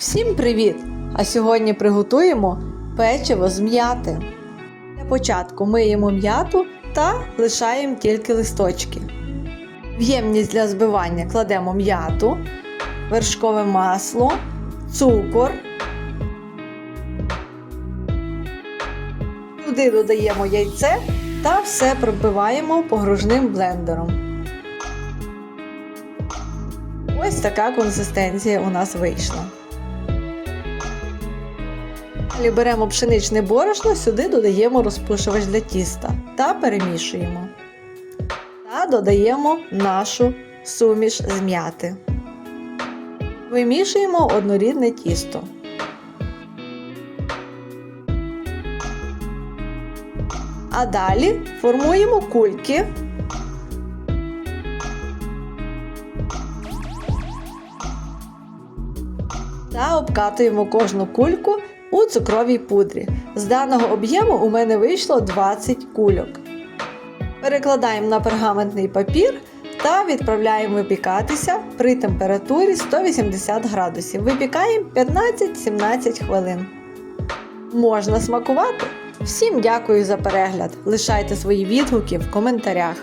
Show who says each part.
Speaker 1: Всім привіт! А сьогодні приготуємо печиво з м'яти. Для початку миємо м'яту та лишаємо тільки листочки. В ємність для збивання кладемо м'яту, вершкове масло, цукор. Туди додаємо яйце та все пробиваємо погружним блендером. Ось така консистенція у нас вийшла. Далі беремо пшеничне борошно, сюди додаємо розпушувач для тіста та перемішуємо. Та додаємо нашу суміш з м'яти. Вимішуємо однорідне тісто. А далі формуємо кульки. Та обкатуємо кожну кульку у цукровій пудрі. З даного об'єму у мене вийшло 20 кульок. Перекладаємо на пергаментний папір та відправляємо випікатися при температурі 180 градусів. Випікаємо 15-17 хвилин. Можна смакувати. Всім дякую за перегляд. Лишайте свої відгуки в коментарях.